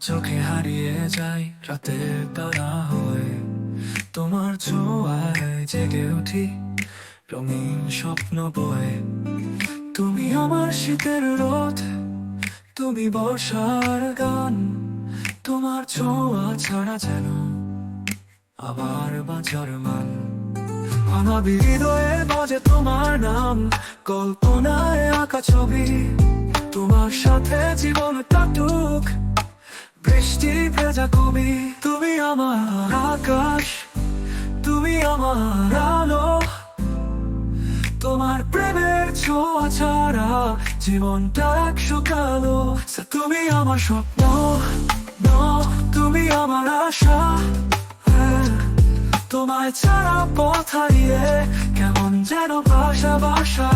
চোখে হারিয়ে যাই রাতের তারা হয়ে। তোমার ছোঁয়ায় জেগে উঠি, রঙিন স্বপ্ন বয়ে। তুমি আমার শীতের রোদ, তুমি বর্ষার গান। তোমার ছোঁয়া ছাড়া যেন আবার বাঁচার মান। আমার হৃদয়ে বাজে তোমার নাম, কল্পনায় আঁকা ছবি। তোমার সাথে জীবন কাটুক। বৃষ্টি ভেজা কবি তুমি আমার আকাশ তুমি আমার আলো। তোমার প্রেমের ছোঁয়া ছাড়া জীবনটা একশো কালো তুমি আমার স্বপ্ন তুমি আমার আশা। হ্যাঁ, তোমায় ছাড়া পথ হারিয়ে কেমন যেন ভাষা ভাষা।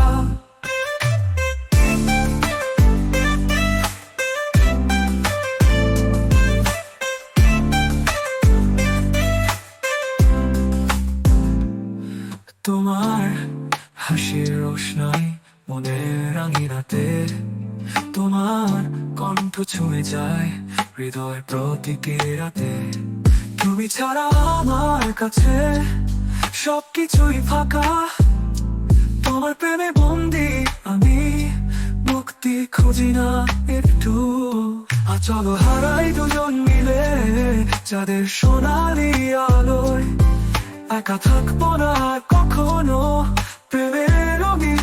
তোমার হাসির রোশনাই মনের রাঙিনাতে তোমার কণ্ঠ ছুঁয়ে যায় হৃদয় প্রতিটি রাতে তুমি ছাড়া আমার কাছে সবকিছুই ফাঁকা তোমার প্রেমে বন্দি আমি মুক্তি খুঁজি না একটু আর চলো হারাই দুজন মিলে যাদের সোনালি আলোয় একা থাকব না কখনো। প্রেমের রঙিন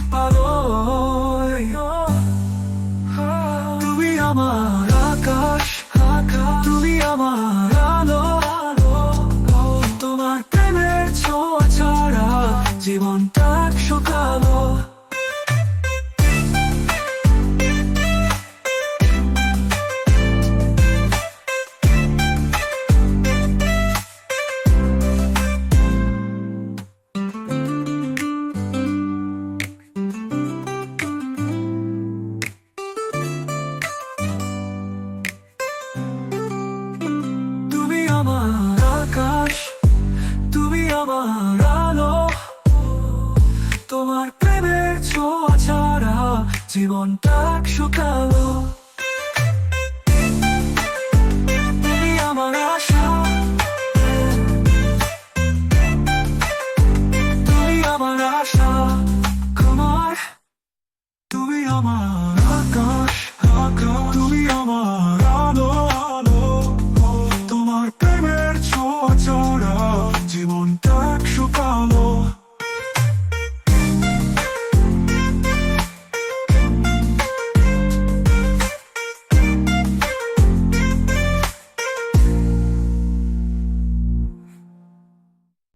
আমার আকাশ, তুমি আমার আলো। তোমার প্রেমের ছোঁয়া ছাড়া জীবনটা শুকালো। তুমি আমার আশা। তুমি আমার কুমার। তুমি আমার